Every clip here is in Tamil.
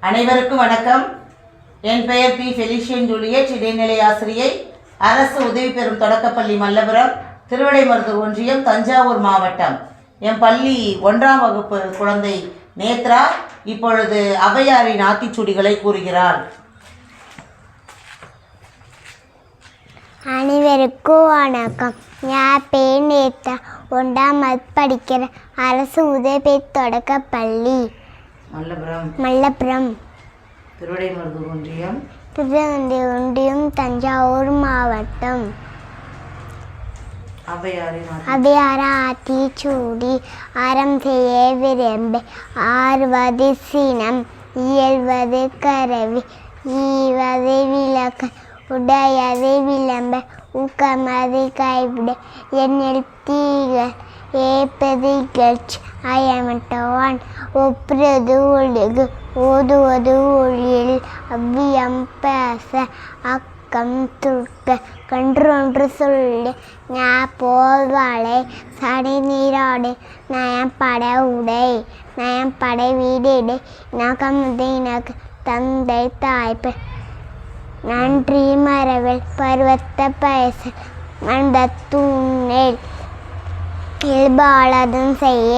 அனைவருக்கும் வணக்கம். என் பெயர் பி. ஃபெலிஷியன் ஜூலியட். இடைநிலை ஆசிரியை அரசு உதவி பெறும் தொடக்கப்பள்ளி மல்லபுரம் திருவிடைமருதூர் ஒன்றியம் தஞ்சாவூர் மாவட்டம். என் பள்ளி ஒன்றாம் வகுப்பு குழந்தை நேத்ரா இப்பொழுது அவையாரின் ஆத்திச்சுடிகளை கூறுகிறார். அனைவருக்கும் வணக்கம். என் பேர் நேத்தா ஒன்றாம் வகுப்பு படிக்கிற அரசு உதவி தொடக்க பள்ளி மல்லபுரம். மல்லபுரம். திருவிடைமருதூர் ஒன்றியம் திருவந்தி ஒன்றியம் தஞ்சாவூர் மாவட்டம். அபியார ஆத்திச்சூடி அறம் செய்ய விரும்பு ஆறுவது சினம் இயல்வது கரவி ஈவது விளக்க உடையது விளம்ப ஊக்கமது கைவிட எண்ணில் தீகள் ஏப்பது இகழ்ச்சி அயமட்டவான் ஒப்புறது ஒழுகு ஓதுவது ஒளியில் அவ்வியம் பேச அக்கம் துர்க்க கன்றொன்று சொல்லு. நான் போல்வாளை சடை நீராடு. நயம் பட உடை நயம் படை வீடிடு. நகமுதை எனக்கு தந்தை தாய்ப்பு. நன்றி மரவில் பருவத்த பயச மண்ட தூண்ணில் இயல்பாளதும் செய்ய.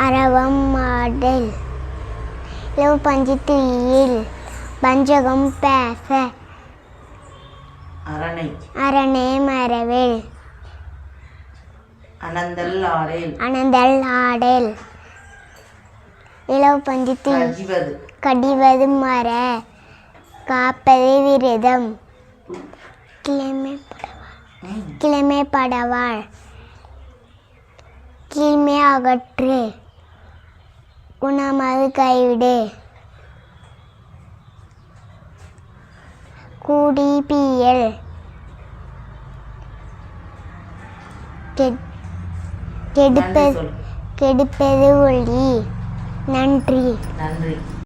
அரவம் மாடல். இலவு பஞ்சு தீயில் பஞ்சகம் பேச. அரணை. அரணே மரவில். அனந்தல் ஆடேல். அனந்தல் ஆடல். இலவு பஞ்சு தீ கஜிவது கடிவது மர. காப்பது விரதம். கிழமை ம். கிழமை படவாள். கீழ்மை அகற்று. குணமது கைவிடு. கூடி பியல். கெட்- நன்றி கெடுப்பது கெடுப்பது ஒளி. நன்றி. நன்றி.